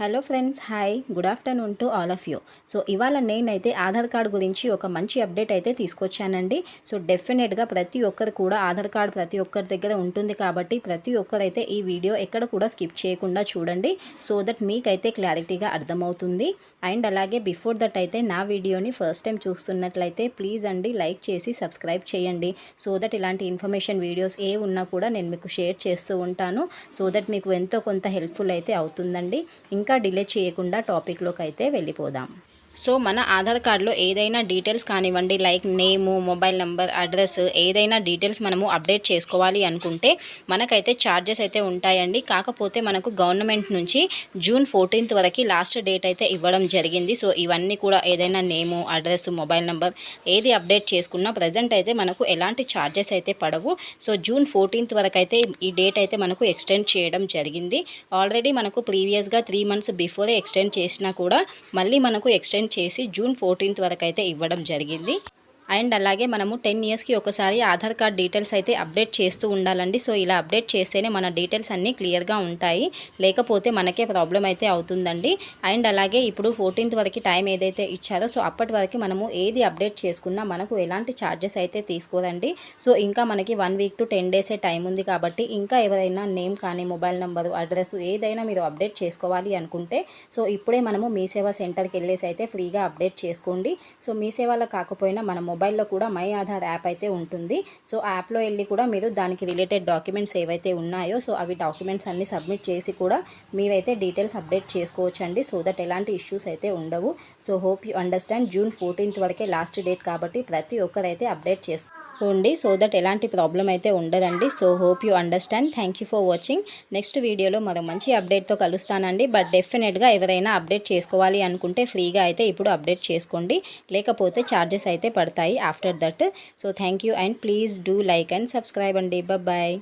Hello friends hi good afternoon to all of you so ఇవాళ నేనైతే Aadhaar card గురించి ఒక మంచి అప్డేట్ అయితే తీసుకొచ్చానండి. సో డెఫినెట్గా ప్రతి ఒక్కరు కూడా ఆధార్ కార్డు ప్రతి ఒక్కరి దగ్గర ఉంటుంది కాబట్టి ప్రతి ఒక్కరైతే ఈ వీడియో ఎక్కడ కూడా స్కిప్ చేయకుండా చూడండి. సో దట్ మీకైతే క్లారిటీగా అర్థమవుతుంది. అండ్ అలాగే బిఫోర్ దట్ అయితే నా వీడియోని ఫస్ట్ టైం చూస్తున్నట్లయితే ప్లీజ్ అండి లైక్ చేసి సబ్స్క్రైబ్ చేయండి. సో దట్ ఇలాంటి ఇన్ఫర్మేషన్ వీడియోస్ ఏ ఉన్నా కూడా నేను మీకు షేర్ చేస్తూ ఉంటాను. సో దట్ మీకు ఎంతో కొంత హెల్ప్ఫుల్ అయితే అవుతుందండి. ఇంకా ఇంకా డిలే చేయకుండా టాపిక్లోకి అయితే వెళ్ళిపోదాం. సో మన ఆధార్ కార్డులో ఏదైనా డీటెయిల్స్ కానివ్వండి like name mobile number address ఏదైనా డీటెయిల్స్ మనము అప్డేట్ చేసుకోవాలి అనుకుంటే మనకైతే ఛార్జెస్ అయితే ఉంటాయండి. కాకపోతే మనకు గవర్నమెంట్ నుంచి జూన్ ఫోర్టీన్త్ వరకు లాస్ట్ డేట్ అయితే ఇవ్వడం జరిగింది. సో ఇవన్నీ కూడా ఏదైనా నేము అడ్రస్ మొబైల్ నెంబర్ ఏది అప్డేట్ చేసుకున్నా ప్రజెంట్ అయితే మనకు ఎలాంటి ఛార్జెస్ అయితే పడవు. సో జూన్ ఫోర్టీన్త్ వరకు అయితే ఈ డేట్ అయితే మనకు ఎక్స్టెండ్ చేయడం జరిగింది. ఆల్రెడీ మనకు ప్రీవియస్గా త్రీ మంత్స్ బిఫోరే ఎక్స్టెండ్ చేసినా కూడా మళ్ళీ మనకు ఎక్స్టెండ్ చేసి జూన్ ఫోర్టీన్త్ వరకు అయితే ఇవ్వడం జరిగింది. అండ్ అలాగే మనము టెన్ ఇయర్స్కి ఒకసారి ఆధార్ కార్డ్ డీటెయిల్స్ అయితే అప్డేట్ చేస్తూ ఉండాలండి. సో ఇలా అప్డేట్ చేస్తేనే మన డీటెయిల్స్ అన్నీ క్లియర్గా ఉంటాయి. లేకపోతే మనకే ప్రాబ్లం అయితే అవుతుందండి. అండ్ అలాగే ఇప్పుడు ఫోర్టీన్త్ వరకు టైం ఏదైతే ఇచ్చారో సో అప్పటి వరకు మనము ఏది అప్డేట్ చేసుకున్నా మనకు ఎలాంటి ఛార్జెస్ అయితే తీసుకోరండి. సో ఇంకా మనకి వన్ వీక్ టు టెన్ డేసే టైం ఉంది కాబట్టి ఇంకా ఎవరైనా నేమ్ కానీ మొబైల్ నెంబరు అడ్రస్ ఏదైనా మీరు అప్డేట్ చేసుకోవాలి అనుకుంటే సో ఇప్పుడే మనము మీ సేవా సెంటర్కి వెళ్ళేసి అయితే ఫ్రీగా అప్డేట్ చేసుకోండి. సో మీ సేవలో కాకపోయినా మన మొబైల్లో కూడా మై ఆధార్ యాప్ అయితే ఉంటుంది. సో యాప్లో వెళ్ళి కూడా మీరు దానికి రిలేటెడ్ డాక్యుమెంట్స్ ఏవైతే ఉన్నాయో సో అవి డాక్యుమెంట్స్ అన్ని సబ్మిట్ చేసి కూడా మీరైతే డీటెయిల్స్ అప్డేట్ చేసుకోవచ్చు అండి సో దట్ ఎలాంటి ఇష్యూస్ అయితే ఉండవు. So hope you understand June fourteenth వరకే లాస్ట్ డేట్ కాబట్టి ప్రతి ఒక్కరైతే అప్డేట్ చేసుకో ఉండి సో దట్ ఎలాంటి ప్రాబ్లం అయితే ఉండదండి. So hope you understand thank you for watching next వీడియోలో మరో మంచి అప్డేట్తో కలుస్తానండి. బట్ డెఫినెట్గా ఎవరైనా అప్డేట్ చేసుకోవాలి అనుకుంటే ఫ్రీగా అయితే ఇప్పుడు అప్డేట్ చేసుకోండి. లేకపోతే ఛార్జెస్ అయితే పడతాయి after that so thank you and please do like and subscribe అండి. బాయ్